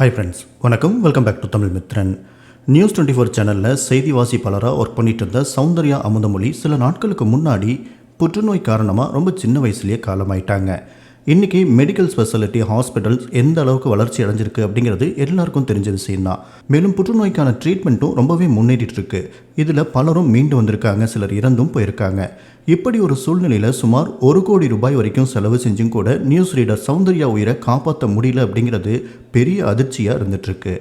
Hi friends வணக்கம். Welcome back to Tamil Mithran news twenty four சேனலில் செய்தி வாசிப்பாளராக work பண்ணிட்டு இருந்த சௌந்தர்யா அமுதமொழி சில நாட்களுக்கு முன்னாடி புற்றுநோய் காரணமாக ரொம்ப சின்ன வயசுலேயே காலமாயிட்டாங்க. இன்றைக்கி மெடிக்கல் ஸ்பெஷாலிட்டி ஹாஸ்பிட்டல்ஸ் எந்த அளவுக்கு வளர்ச்சி அடைஞ்சிருக்கு அப்படிங்கிறது எல்லாருக்கும் தெரிஞ்ச விஷயம்தான். மேலும் புற்றுநோய்க்கான ட்ரீட்மெண்ட்டும் ரொம்பவே முன்னேறிட்டு இருக்கு இதில் பலரும் மீண்டு வந்திருக்காங்க சிலர் இறந்தும் போயிருக்காங்க. இப்படி ஒரு சூழ்நிலையில் சுமார் ஒரு கோடி ரூபாய் வரைக்கும் செலவு செஞ்சும் கூட நியூஸ் ரீடர் சௌந்தர்யா உயிரை காப்பாற்ற முடியல அப்படிங்கிறது பெரிய அதிர்ச்சியாக இருந்துகிட்ருக்கு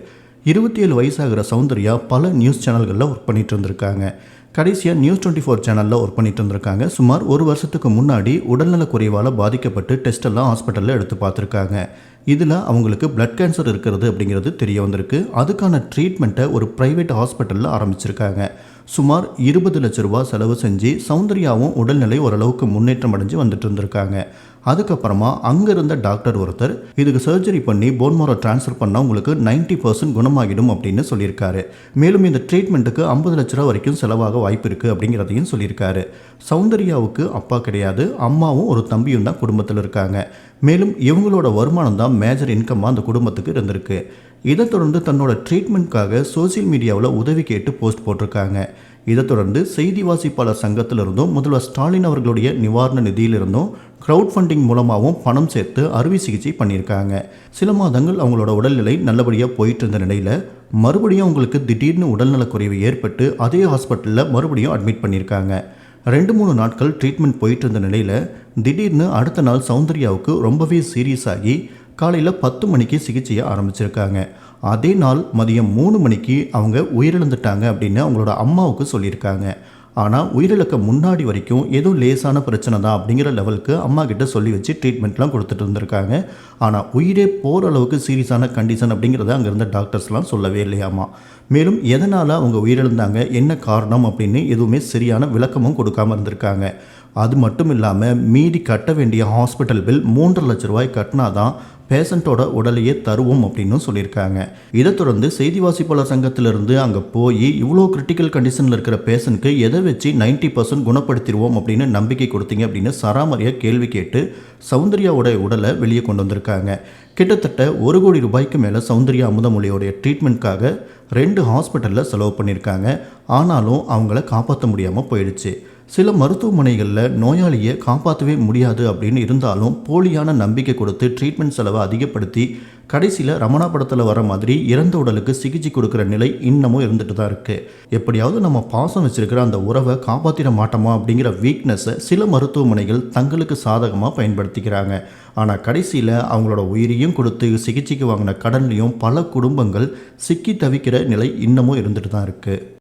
இருபத்தி ஏழு வயசாகிற சௌந்தர்யா பல நியூஸ் சேனல்களில் ஒர்க் பண்ணிட்டு இருந்திருக்காங்க. கடைசியாக நியூஸ் டுவெண்ட்டி ஃபோர் சேனலில் ஒர்க் பண்ணிட்டு இருந்திருக்காங்க. சுமார் ஒரு வருஷத்துக்கு முன்னாடி உடல்நலக் குறைவால் பாதிக்கப்பட்டு டெஸ்ட் எல்லாம் ஹாஸ்பிட்டலில் எடுத்து பார்த்துருக்காங்க. இதில் அவங்களுக்கு பிளட் கேன்சர் இருக்கிறது அப்படிங்கிறது தெரிய வந்திருக்கு. அதுக்கான ட்ரீட்மெண்ட்டை ஒரு ப்ரைவேட் ஹாஸ்பிட்டலில் ஆரம்பிச்சிருக்காங்க. சுமார் இருபது லட்ச ரூபா செலவு செஞ்சு சௌந்தர்யாவும் உடல்நிலை ஓரளவுக்கு முன்னேற்றம் அடைஞ்சு வந்துட்டு இருந்திருக்காங்க. அதுக்கப்புறமா அங்கே இருந்த டாக்டர் ஒருத்தர் இதுக்கு சர்ஜரி பண்ணி போன்மோரோ ட்ரான்ஸ்ஃபர் பண்ணால் உங்களுக்கு 90% பர்சன்ட் குணமாகிடும் அப்படின்னு சொல்லியிருக்காரு. மேலும் இந்த ட்ரீட்மெண்ட்டுக்கு ஐம்பது லட்ச ரூபா வரைக்கும் செலவாக வாய்ப்பு இருக்குது அப்படிங்கிறதையும் சொல்லியிருக்காரு. சௌந்தர்யாவுக்கு அப்பா கிடையாது அம்மாவும் ஒரு தம்பியும் தான் குடும்பத்தில் இருக்காங்க. மேலும் இவங்களோட வருமானம் தான் மேஜர் இன்கம்மாக அந்த குடும்பத்துக்கு இருந்திருக்கு. இதை தொடர்ந்து தன்னோட ட்ரீட்மெண்ட்காக சோசியல் மீடியாவில் உதவி கேட்டு போஸ்ட் போட்டிருக்காங்க. இதை தொடர்ந்து செய்தி வாசிப்பாளர் சங்கத்திலிருந்தும் முதல்வர் ஸ்டாலின் அவர்களுடைய நிவாரண நிதியிலிருந்தும் க்ரௌட் ஃபண்டிங் மூலமாகவும் பணம் சேர்த்து அறுவை சிகிச்சை பண்ணியிருக்காங்க. சில மாதங்கள் அவங்களோட உடல்நிலை நல்லபடியாக போயிட்டு இருந்த நிலையில் மறுபடியும் அவங்களுக்கு திடீர்னு உடல்நலக்குறைவு ஏற்பட்டு அதே ஹாஸ்பிட்டலில் மறுபடியும் அட்மிட் பண்ணியிருக்காங்க. ரெண்டு மூணு நாட்கள் ட்ரீட்மெண்ட் போயிட்டு இருந்த நிலையில் திடீர்னு அடுத்த நாள் சௌந்தர்யாவுக்கு ரொம்பவே சீரியஸ் ஆகி காலையில் பத்து மணிக்கு சிகிச்சையை ஆரம்பிச்சிருக்காங்க. அதே நாள் மதியம் மூணு மணிக்கு அவங்க உயிரிழந்துட்டாங்க அப்படின்னு அவங்களோட அம்மாவுக்கு சொல்லியிருக்காங்க. ஆனால் உயிரிழக்க முன்னாடி வரைக்கும் ஏதோ லேசான பிரச்சனை தான் அப்படிங்கிற லெவலுக்கு அம்மா கிட்ட சொல்லி வச்சு ட்ரீட்மெண்ட்லாம் கொடுத்துட்டு இருந்திருக்காங்க. ஆனால் உயிரே போகிற அளவுக்கு சீரியஸான கண்டிஷன் அப்படிங்கிறத அங்கே இருந்த டாக்டர்ஸ்லாம் சொல்லவே இல்லையாமா. மேலும் எதனால் அவங்க உயிரிழந்தாங்க என்ன காரணம் அப்படின்னு எதுவுமே சரியான விளக்கமும் கொடுக்காம இருந்திருக்காங்க. அது மட்டும் இல்லாமல் மீதி கட்ட வேண்டிய ஹாஸ்பிட்டல் பில் மூன்றரை லட்ச ரூபாய் கட்டினா தான் பேஷண்ட்டோட உடலையே தருவோம் அப்படின்னு சொல்லியிருக்காங்க. இதை தொடர்ந்து செய்தி வாசிப்பாளர் சங்கத்திலிருந்து அங்கே போய் இவ்வளோ கிரிட்டிக்கல் கண்டிஷனில் இருக்கிற பேஷண்ட்க்கு எதை வச்சு 90% பர்சன்ட் குணப்படுத்திடுவோம் அப்படின்னு நம்பிக்கை கொடுத்தீங்க அப்படின்னு சராமரியாக கேள்வி கேட்டு சௌந்தர்யாவோட உடலை வெளியே கொண்டு வந்திருக்காங்க. கிட்டத்தட்ட ஒரு கோடி ரூபாய்க்கு மேலே சௌந்தர்யா அமுதமொழியோடைய ட்ரீட்மெண்ட்காக ரெண்டு ஹாஸ்பிட்டலில் செலவு பண்ணியிருக்காங்க. ஆனாலும் அவங்கள காப்பாற்ற முடியாமல் போயிடுச்சு. சில மருத்துவமனைகளில் நோயாளியை காப்பாற்றவே முடியாது அப்படின்னு இருந்தாலும் போலியான நம்பிக்கை கொடுத்து ட்ரீட்மெண்ட் செலவை அதிகப்படுத்தி கடைசியில் ரமணா படத்தில் வர மாதிரி இறந்த உடலுக்கு சிகிச்சை கொடுக்குற நிலை இன்னமும் இருந்துட்டு தான் இருக்குது எப்படியாவது நம்ம பாசம் வச்சுருக்கிற அந்த உறவை காப்பாற்றிட மாட்டோமா அப்படிங்கிற வீக்னஸை சில மருத்துவமனைகள் தங்களுக்கு சாதகமாக பயன்படுத்திக்கிறாங்க. ஆனால் கடைசியில் அவங்களோட உயிரையும் கொடுத்து சிகிச்சைக்கு வாங்கின கடன்லையும் பல குடும்பங்கள் சிக்கி தவிக்கிற நிலை இன்னமும் இருந்துட்டு தான் இருக்குது